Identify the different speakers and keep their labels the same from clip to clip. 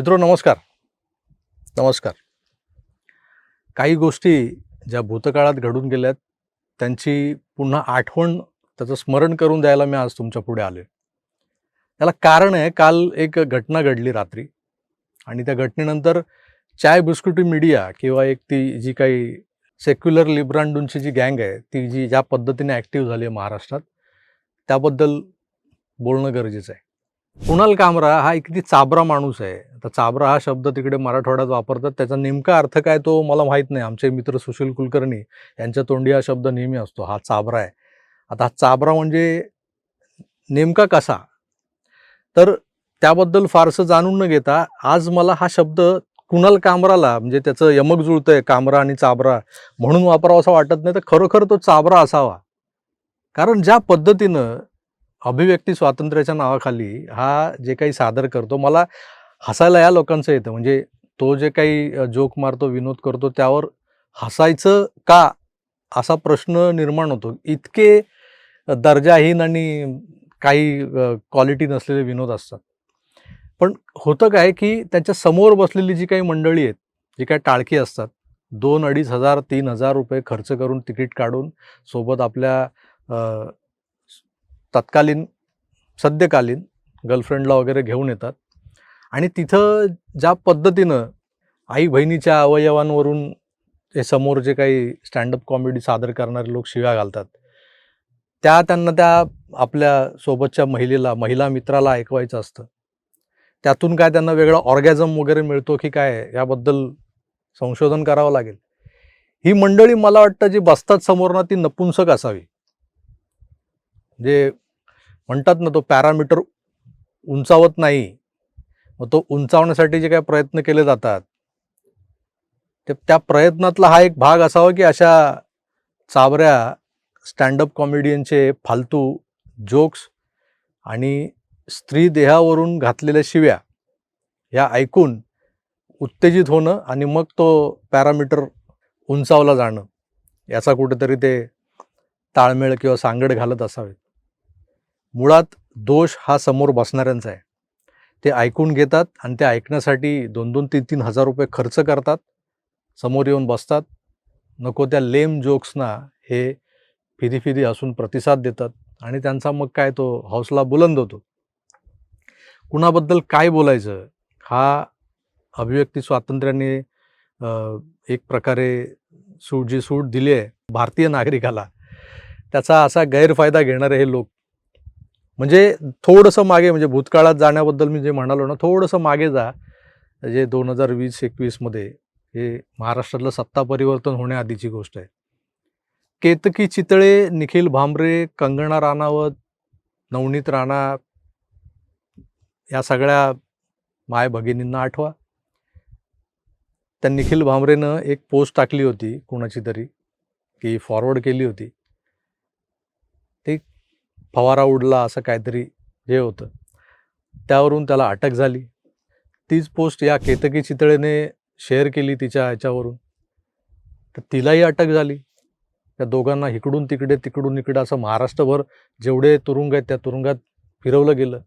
Speaker 1: मित्रो नमस्कार. नमस्कार. काही गोष्टी ज्या भूतकाळात घडून गेल्यात त्यांची पुन्हा आठवण त्याचं स्मरण करून द्यायला मी आज तुमच्यापुढे आले त्याला कारण आहे काल एक घटना घडली रात्री. आणि त्या घटनेनंतर चाय बिस्कुटी मीडिया किंवा एक ती जी काही सेक्युलर लिब्रांडूंची जी गँग आहे ती जी ज्या पद्धतीने ॲक्टिव्ह झाली आहे महाराष्ट्रात त्याबद्दल बोलणं गरजेचं आहे. कुणाल कामरा हा एक किती चाबरा माणूस आहे. आता चाबरा हा शब्द तिकडे मराठवाड्यात वापरतात. त्याचा नेमका अर्थ काय तो मला माहीत नाही. आमचे मित्र सुशील कुलकर्णी यांच्या तोंडी हा शब्द नेहमी असतो. हा चाबरा आहे. आता हा चाबरा म्हणजे नेमका कसा? तर त्याबद्दल फारसं जाणून न घेता आज मला हा शब्द कुणाल कामराला म्हणजे त्याचं यमक जुळतंय कामरा आणि चाबरा म्हणून वापरावा असं वाटत नाही. तर खरोखर तो चाबरा असावा. कारण ज्या पद्धतीनं अभिव्यक्ती स्वातंत्र्याच्या नावाखाली हा जे काही सादर करतो मला हसायला या लोकांचं येतं. म्हणजे तो जे काही जोक मारतो विनोद करतो त्यावर हसायचं का असा प्रश्न निर्माण होतो. इतके दर्जाहीन आणि काही क्वालिटी नसलेले विनोद असतात. पण होतं काय की त्याच्यासमोर बसलेली जी काही मंडळी आहेत जी काही टाळकी असतात दोन अडीच हजार तीन हजार रुपये खर्च करून तिकीट काढून सोबत आपल्या तत्कालीन सद्यकालीन गर्लफ्रेंडला वगैरे घेऊन येतात. आणि तिथं ज्या पद्धतीनं आई बहिणीच्या अवयवांवरून हे समोर जे काही स्टँडअप कॉमेडी सादर करणारे लोक शिव्या घालतात त्या त्यांना त्या आपल्या सोबतच्या महिलेला महिला मित्राला ऐकवायचं असतं. त्यातून काय त्यांना वेगळा ऑर्गॅझम वगैरे मिळतो की काय याबद्दल संशोधन करावं लागेल. ही मंडळी मला वाटतं जी बसतात समोर ना ती नपुंसक असावी. जे म्हणतात ना तो पॅरामीटर उंचावत नाही मग तो उंचावण्यासाठी जे काही प्रयत्न केले जातात ते त्या प्रयत्नातला हा एक भाग असावा की अशा चाबऱ्या स्टँडअप कॉमेडियनचे फालतू जोक्स आणि स्त्री देहावरून घातलेल्या शिव्या या ऐकून उत्तेजित होणं आणि मग तो पॅरामीटर उंचावला जाणं याचा कुठेतरी ते ताळमेळ किंवा सांगड घालत असावेत मुळात दोष हा समोर बसणाऱ्यांचा आहे. ते ऐकून घेतात आणि ते ऐकण्यासाठी दोन दोन तीन तीन हजार रुपये खर्च करतात. समोर येऊन बसतात. नको त्या लेम जोक्सना हे फिरी फिरी असून प्रतिसाद देतात आणि त्यांचा मग काय तो हौसला बुलंद होतो. कुणाबद्दल काय बोलायचं? हा अभिव्यक्ती स्वातंत्र्याने एक प्रकारे सूट जी सूट दिली आहे भारतीय नागरिकाला. त्याचा असा गैरफायदा घेणारे हे लोक म्हणजे थोडंसं मागे म्हणजे भूतकाळात जाण्याबद्दल मी जे म्हणालो ना थोडंसं मागे जा. जे दोन हजार वीस एकवीसमध्ये हे महाराष्ट्रातलं सत्ता परिवर्तन होण्याआधीची गोष्ट आहे. केतकी चितळे निखिल भांबरे कंगना राणावत नवनीत राणा या सगळ्या माय भगिनींना आठवा. त्या निखिल भांबरेनं एक पोस्ट टाकली होती कुणाची तरी की फॉरवर्ड केली होती. फवारा उडला असं काहीतरी हे होतं. त्यावरून त्याला अटक झाली. तीच पोस्ट या केतकी चितळेने शेअर केली तिच्या ह्याच्यावरून. तर तिलाही अटक झाली. त्या दोघांना इकडून तिकडे तिकडून इकडे असं महाराष्ट्रभर जेवढे तुरुंग आहेत त्या तुरुंगात फिरवलं गेलं.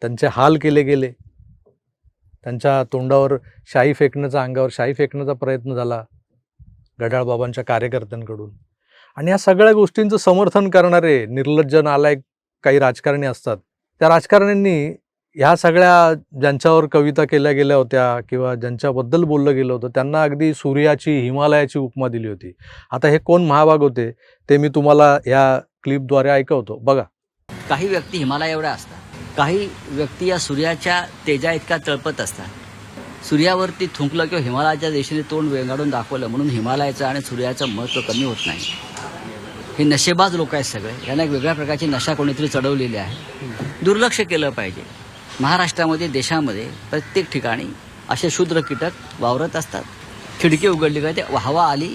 Speaker 1: त्यांचे हाल केले गेले. त्यांच्या तोंडावर शाई फेकण्याचा अंगावर शाई फेकण्याचा प्रयत्न झाला गडाळ बाबांच्या कार्यकर्त्यांकडून. आणि या सगळ्या गोष्टींचं समर्थन करणारे निर्लज्ज नालायक काही राजकारणी असतात. त्या राजकारण्यांनी ह्या सगळ्या ज्यांच्यावर कविता केल्या गेल्या होत्या किंवा ज्यांच्याबद्दल बोललं गेलं होतं त्यांना अगदी सूर्याची हिमालयाची उपमा दिली होती. आता हे कोण महाभाग होते ते मी तुम्हाला ह्या क्लिपद्वारे ऐकवतो. बघा.
Speaker 2: काही व्यक्ती हिमालया एवढ्या असतात. काही व्यक्ती या सूर्याच्या तेजा इतका तळपत असतात. सूर्यावरती थुंकलं किंवा हिमालयाच्या दिशेने तोंड वेंगाडून दाखवलं म्हणून हिमालयाचं आणि सूर्याचं महत्त्व कमी होत नाही. हे नशेबाज लोक आहेत सगळे. यांना एक वेगळ्या प्रकारची नशा कोणीतरी चढवलेली आहे. दुर्लक्ष केलं पाहिजे. महाराष्ट्रामध्ये देशामध्ये प्रत्येक ठिकाणी असे शूद्र कीटक वावरत असतात. खिडकी उघडली काय ते हवा आली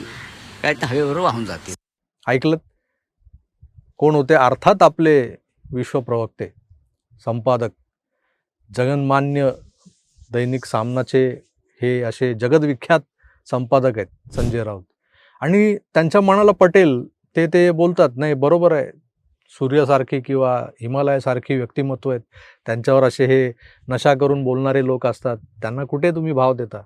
Speaker 2: काय ते हवेवर वाहून जाते
Speaker 1: ऐकलं कोण होते? अर्थात आपले विश्वप्रवक्ते संपादक जगनमान्य दैनिक सामनाचे हे असे जगदविख्यात संपादक आहेत संजय राऊत. आणि त्यांच्या मनाला पटेल ते ते बोलतात नाही बरोबर आहे. सूर्यासारखी किंवा हिमालयासारखी व्यक्तिमत्व आहेत. त्यांच्यावर असे हे नशा करून बोलणारे लोक असतात. त्यांना कुठे तुम्ही भाव देता?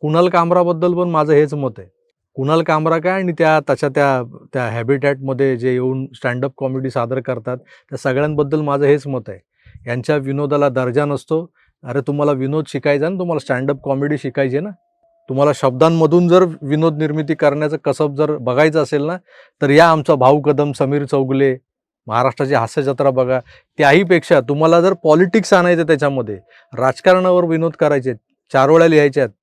Speaker 1: कुणाल कामराबद्दल पण माझं हेच मत आहे. कुणाल कामरा काय आणि त्या त्याच्या त्या त्या हॅबिटॅटमध्ये जे येऊन स्टँडअप कॉमेडी सादर करतात त्या सगळ्यांबद्दल माझं हेच मत आहे. यांच्या विनोदाला दर्जा नसतो. अरे तुम्हाला विनोद शिकायचा ना तुम्हाला स्टँडअप कॉमेडी शिकायची आहे ना? तुम्हाला शब्दांमधून जर विनोद निर्मिती करण्याचं कसब जर बघायचं असेल ना तर या आमचा भाऊ कदम समीर चौगुले महाराष्ट्राची हास्यजत्रा बघा त्याहीपेक्षा तुम्हाला जर पॉलिटिक्स आणायचं त्याच्यामध्ये राजकारणावर विनोद करायचे आहेत, चारोळ्या लिहायच्या आहेत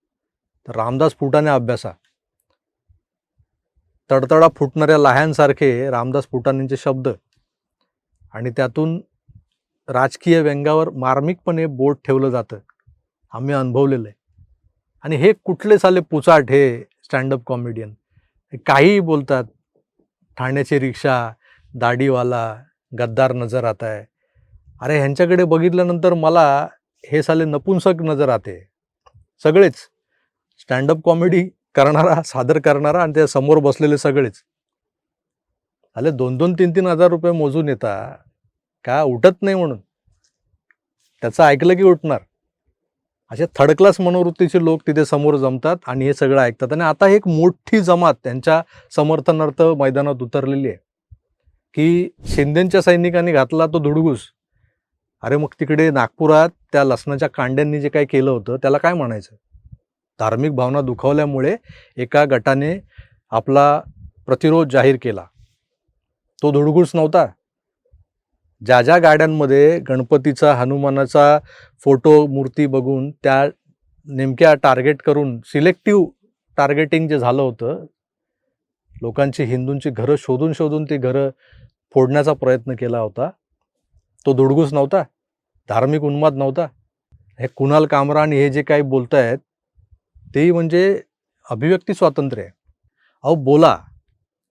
Speaker 1: तर रामदास फुटाने अभ्यासा. तडतडा फुटणाऱ्या लाह्यांसारखे रामदास फुटाणेंचे शब्द आणि त्यातून राजकीय व्यंगावर मार्मिकपणे बोट ठेवलं जातं. आम्ही अनुभवलेलं आहे. आणि हे कुठले साले पुचाट हे स्टँडअप कॉमेडियन? काहीही बोलतात. ठाण्याची रिक्षा दाढीवाला गद्दार नजर आता आहे अरे ह्यांच्याकडे बघितल्यानंतर मला हे साले नपुंसक नजर आते. सगळेच. स्टँडअप कॉमेडी करणारा सादर करणारा आणि त्या समोर बसलेले सगळेच. आले दोन दोन तीन तीन हजार रुपये मोजून येता. का उठत नाही म्हणून? त्याचं ऐकलं की उठणार? असे थर्ड क्लास मनोवृत्तीचे लोक तिथे समोर जमतात आणि हे सगळं ऐकतात. आणि आता एक मोठी जमात त्यांच्या समर्थनार्थ मैदानात उतरलेली आहे. की शिंदेच्या सैनिकांनी घातला तो धुडगूस. अरे मग तिकडे नागपुरात त्या लसणाच्या कांड्यांनी जे काही केलं होतं त्याला काय म्हणायचं? धार्मिक भावना दुखावल्यामुळे एका गटाने आपला प्रतिरोध जाहीर केला. तो धुडगूस नव्हता. ज्या ज्या गाड्यांमध्ये गणपतीचा हनुमानाचा फोटो मूर्ती बघून त्या नेमक्या टार्गेट करून सिलेक्टिव्ह टार्गेटिंग जे झालं होतं लोकांची हिंदूंची घरं शोधून शोधून ती घरं फोडण्याचा प्रयत्न केला होता. तो दुडगूस नव्हता धार्मिक उन्माद नव्हता. हे कुणाल कामरा आणि हे जे काही बोलतायत तेही म्हणजे अभिव्यक्ती स्वातंत्र्य आहे. अहो बोला.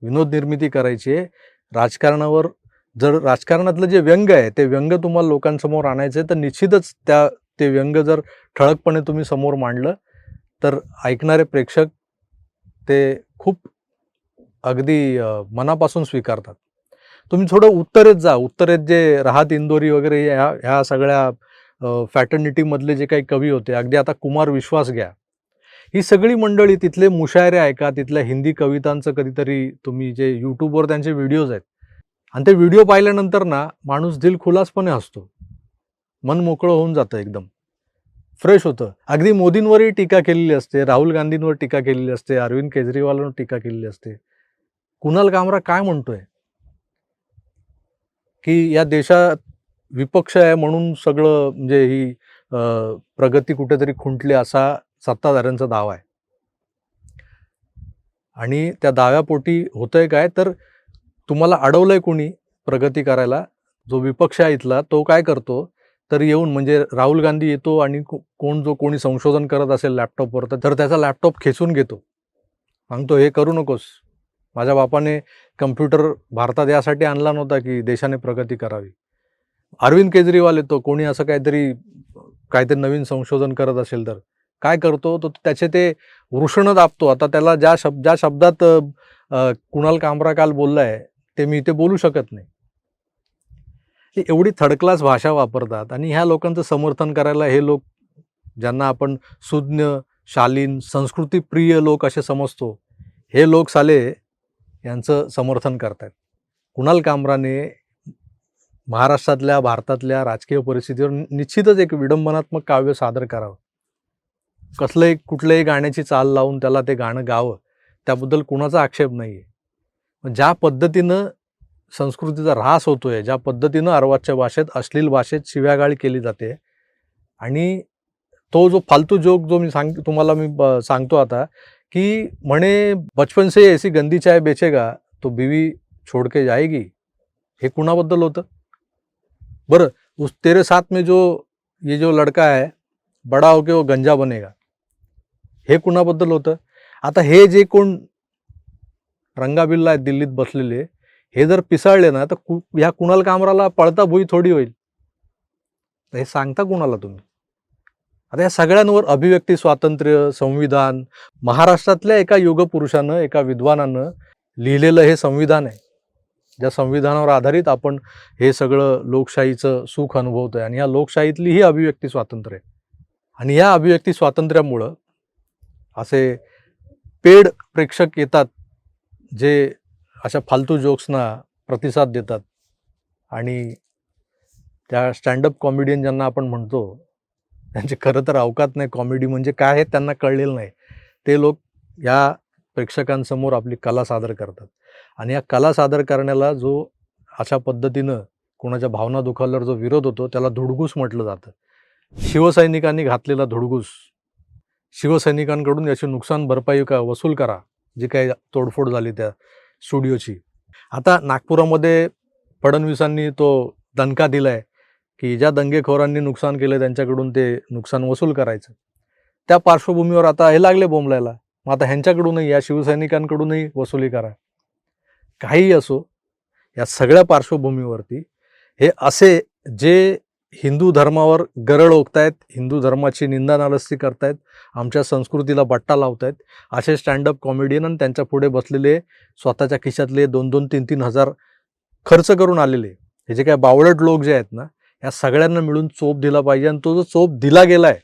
Speaker 1: विनोद निर्मिती करायची आहे. राजकारणावर जर राजकारणातलं जे व्यंग आहे ते व्यंग तुम्हाला लोकांसमोर आणायचं आहे तर निश्चितच त्या ते व्यंग जर ठळकपणे तुम्ही समोर मांडलं तर ऐकणारे प्रेक्षक ते खूप अगदी मनापासून स्वीकारतात. तुम्ही थोडं उत्तरेत जा उत्तरेत जे राहत इंदोरी वगैरे ह्या ह्या सगळ्या फॅटर्निटीमधले जे काही कवी होते अगदी आता कुमार विश्वास घ्या. ही सगळी मंडळी तिथले मुशायरे ऐका तिथल्या हिंदी कवितांचं कधीतरी तुम्ही जे यूट्यूबवर त्यांचे व्हिडिओज आहेत आणि ते व्हिडिओ पाहिल्यानंतर ना माणूस दिल खुलासपणे हसतो. मन मोकळं होऊन जातं एकदम. फ्रेश होतं. अगदी मोदींवरही टीका केलेली असते राहुल गांधींवर टीका केलेली असते अरविंद केजरीवालांवर टीका केलेली असते. कुणाल कामरा काय म्हणतोय? की या देशात विपक्ष आहे म्हणून सगळं म्हणजे ही प्रगती कुठेतरी खुंटली असा सत्ताधाऱ्यांचा दावा आहे. आणि त्या दाव्यापोटी होतंय काय? तर तुम्हाला अडवलंय कोणी प्रगती करायला? जो विपक्ष आहे इथला तो काय करतो? तर येऊन म्हणजे राहुल गांधी येतो आणि को- कोण जो कोणी संशोधन करत असेल लॅपटॉपवर तर- त्याचा लॅपटॉप खेचून घेतो. सांगतो हे करू नकोस. माझ्या बापाने कम्प्युटर भारतात यासाठी आणला नव्हता की देशाने प्रगती करावी. अरविंद केजरीवाल येतो कोणी असं काहीतरी काहीतरी नवीन संशोधन करत असेल तर. काय करतो? तो त्याचे ते वृषण दाबतो. आता त्याला ज्या शब्द ज्या शब्दात कुणाल कामरा काल बोललाय ते मी इथे बोलू शकत नाही. एवढी थर्ड क्लास भाषा वापरतात आणि ह्या लोकांचं समर्थन करायला हे लोक ज्यांना आपण सुज्ञ शालीन संस्कृतीप्रिय लोक असे समजतो हे लोक साले यांचं समर्थन करतायत. कुणाल कामराने महाराष्ट्रातल्या भारतातल्या राजकीय परिस्थितीवर निश्चितच एक विडंबनात्मक काव्य सादर करावं. कसलंही कुठल्याही गाण्याची चाल लावून त्याला ते गाणं गावं त्याबद्दल कुणाचा आक्षेप नाही आहे ज्या पद्धतीनं संस्कृतीचा ऱ्हास होतोय ज्या पद्धतीनं अरवाच्या भाषेत अश्लील भाषेत शिव्यागाळी केली जाते आणि तो जो फालतू जोक जो मी सांग तुम्हाला मी ब- सांगतो आता की म्हणे बचपन से ऐसी गंदी चाय बेचेगा तो बीवी छोड़ के जाएगी. हे कुणाबद्दल होतं? बरं उस तेरे साथ में जो ये जो लड़का आहे बड़ा होके वो गंजा बनेगा. हे कुणाबद्दल होतं? आता हे जे कोण रंगाबिल्ला आहेत दिल्लीत बसलेले हे जर पिसाळले ना तर कु ह्या कुणाल कामराला पळता भुई थोडी होईल. तर हे सांगता कुणाला तुम्ही? आता या सगळ्यांवर अभिव्यक्ती स्वातंत्र्य संविधान महाराष्ट्रातल्या एका युगपुरुषानं एका विद्वानानं लिहिलेलं हे संविधान आहे. ज्या संविधानावर आधारित आपण हे सगळं लोकशाहीचं सुख अनुभवतो आहे आणि या लोकशाहीतली ही अभिव्यक्ती स्वातंत्र्य आहे. आणि या अभिव्यक्ती स्वातंत्र्यामुळं असे पेड प्रेक्षक येतात जे अशा फालतू जोक्सना प्रतिसाद देतात आणि त्या स्टँडअप कॉमेडियन ज्यांना आपण म्हणतो त्यांचे खरं तर अवकात नाही. कॉमेडी म्हणजे काय आहे त्यांना कळलेलं नाही. ते लोक या प्रेक्षकांसमोर आपली कला सादर करतात. आणि या कला सादर करण्याला जो अशा पद्धतीनं कोणाच्या भावना दुखावल्यावर जो विरोध होतो त्याला धुडगूस म्हटलं जातं. शिवसैनिकांनी घातलेला धुडगूस. शिवसैनिकांकडून याची नुकसान भरपाई का वसूल करा. जी काही तोडफोड झाली त्या स्टुडिओची. आता नागपुरामध्ये फडणवीसांनी तो दणका दिलाय की ज्या दंगेखोरांनी नुकसान केलं त्यांच्याकडून ते नुकसान वसूल करायचं. त्या पार्श्वभूमीवर आता हे लागले बोंबलायला. मग आता ह्यांच्याकडूनही या शिवसैनिकांकडूनही वसुली करा. काहीही असो या सगळ्या पार्श्वभूमीवरती हे असे जे हिंदू धर्मावर गरळ ओकतायत हिंदू धर्माची निंदा नालस्ती करतायत आमच्या संस्कृतीला बट्टा लावतायत. असे स्टँडअप कॉमेडियन आणि त्यांच्या पुढे बसलेले स्वतःच्या खिशातले दोन दोन तीन तीन हजार खर्च करून आलेले. हे जे काय बावळट लोक जे आहेत ना या सगळ्यांना मिळून चोप दिला पाहिजे आणि तो जो चोप दिला गेला आहे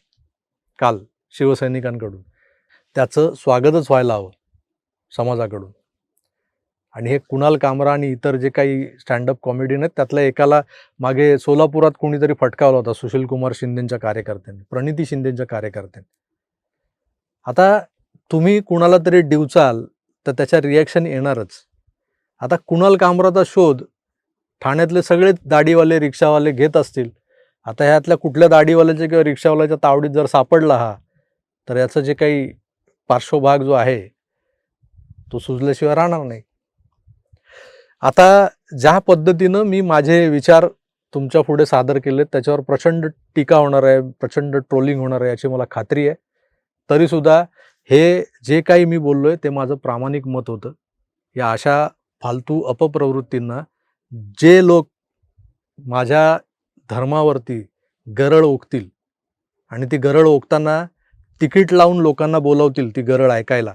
Speaker 1: काल शिवसैनिकांकडून त्याचं स्वागतच व्हायला हवं समाजाकडून. आणि हे कुणाल कामरा आणि इतर जे काही स्टँडअप कॉमेडियन आहेत त्यातल्या एकाला मागे सोलापुरात कोणीतरी फटकावला होता सुशील कुमार शिंदेच्या कार्यकर्त्यांनी प्रणिती शिंदेच्या कार्यकर्त्यांनी. आता तुम्ही कुणाला तरी डिवचाल तर त्याच्या रिॲक्शन येणारच. आता कुणाल कामराचा शोध ठाण्यातले सगळे दाढीवाले रिक्षावाले घेत असतील. आता ह्यातल्या कुठल्या दाढीवाल्याच्या किंवा रिक्षावाल्याच्या तावडीत जर सापडला हा तर याचा जे काही पार्श्वभाग जो आहे तो सुजल्याशिवाय राहणार नाही. आता ज्या पद्धतीनं मी माझे विचार तुमच्यापुढे सादर केलेत त्याच्यावर प्रचंड टीका होणार आहे प्रचंड ट्रोलिंग होणार आहे याची मला खात्री आहे. तरीसुद्धा हे जे काही मी बोललो आहे ते माझं प्रामाणिक मत होतं. या अशा फालतू अपप्रवृत्तींना जे लोक माझ्या धर्मावरती गरळ ओकतील आणि ती गरळ ओकताना तिकीट लावून लोकांना बोलावतील ती गरळ ऐकायला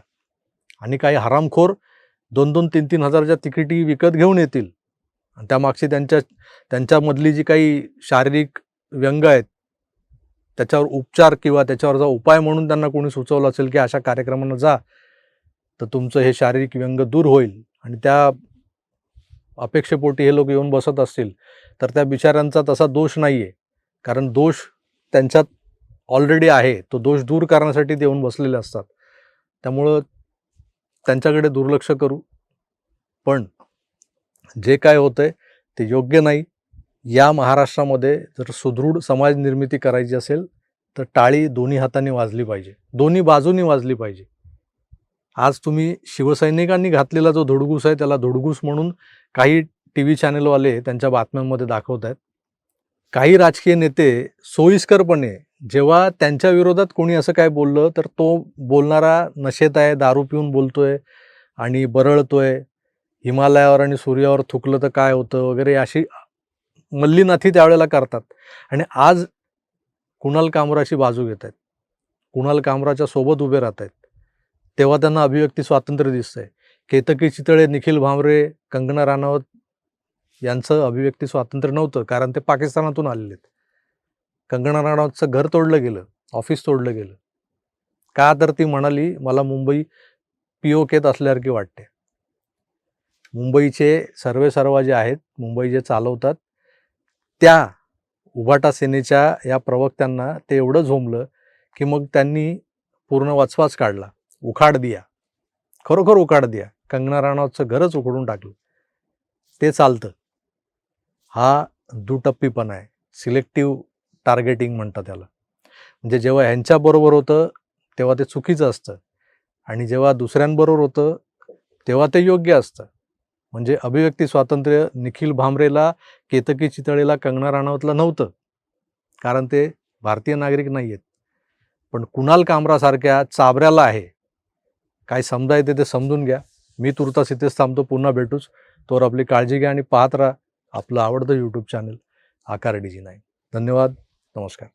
Speaker 1: आणि काही हरामखोर दोन दोन तीन तीन हजारच्या तिकिटी विकत घेऊन येतील. आणि त्यामागची त्यांच्या त्यांच्यामधली जी काही शारीरिक व्यंग आहेत त्याच्यावर उपचार किंवा त्याच्यावरचा उपाय म्हणून त्यांना कोणी सुचवलं असेल की अशा कार्यक्रमांना जा तर तुमचं हे शारीरिक व्यंग दूर होईल. आणि त्या अपेक्षेपोटी हे लोक येऊन बसत असतील तर त्या बिचाऱ्यांचा तसा दोष नाही आहे कारण दोष त्यांच्यात ऑलरेडी आहे. तो दोष दूर करण्यासाठी ते येऊन बसलेले असतात. त्यामुळं त्यांच्याकडे दुर्लक्ष करू. पण जे काय होतंय ते योग्य नाही. या महाराष्ट्रामध्ये जर सुदृढ समाज निर्मिती करायची असेल तर टाळी दोन्ही हातांनी वाजली पाहिजे. दोन्ही बाजूनी वाजली पाहिजे. आज तुम्ही शिवसैनिकांनी घातलेला जो धुडगूस आहे त्याला धुडगूस म्हणून काही टी व्ही चॅनलवाले त्यांच्या बातम्यांमध्ये दाखवत आहेत काही राजकीय नेते सोयीस्करपणे जेव्हा त्यांच्या विरोधात कोणी असं काय बोललं तर तो बोलणारा नशेत आहे दारू पिऊन बोलतोय आणि बरळतोय. हिमालयावर आणि सूर्यावर थुकलं तर काय होतं वगैरे अशी मल्लीनाथी त्यावेळेला करतात. आणि आज कुणाल कामराची बाजू घेत आहेत? कुणाल कामराच्या सोबत उभे राहत आहेत? तेव्हा त्यांना अभिव्यक्ती स्वातंत्र्य दिसतंय. केतकी चितळे निखिल भांबरे कंगना राणावत यांचं अभिव्यक्ती स्वातंत्र्य नव्हतं कारण ते पाकिस्तानातून आलेले आहेत. कंगना राणावतचं घर तोडलं गेलं ऑफिस तोडलं गेलं. का तर ती म्हणाली मला मुंबई पी ओ केत असल्यासारखी वाटते. मुंबईचे सर्वे सर्वा जे आहेत मुंबई जे चालवतात त्या उभाटा सेनेच्या या प्रवक्त्यांना ते एवढं झोंबलं की मग त्यांनी पूर्ण वाचवाच काढला. उखाड दिया. खरोखर उखाड दिया. कंगना राणावतचं घरच उखडून टाकलं. ते चालतं. हा दुटप्पीपणा आहे. सिलेक्टिव्ह टार्गेटिंग म्हणतात त्याला म्हणजे जेव्हा ह्यांच्याबरोबर होतं तेव्हा ते चुकीचं असतं. आणि जेव्हा दुसऱ्यांबरोबर होतं तेव्हा ते योग्य असतं. म्हणजे अभिव्यक्ती स्वातंत्र्य निखिल भांबरेला केतकी चितळेला कंगना राणावतला नव्हतं. कारण ते भारतीय नागरिक नाही आहेत पण कुणाल कामरासारख्या चाबऱ्याला आहे. काय समजा येते ते समजून घ्या. मी तुर्तास इथेच थांबतो. पुन्हा भेटूच. तोवर आपली काळजी घ्या आणि पाहत राहा. आपलं आवडतं यूट्यूब चॅनल आकार डीजी नाही धन्यवाद. नमस्कार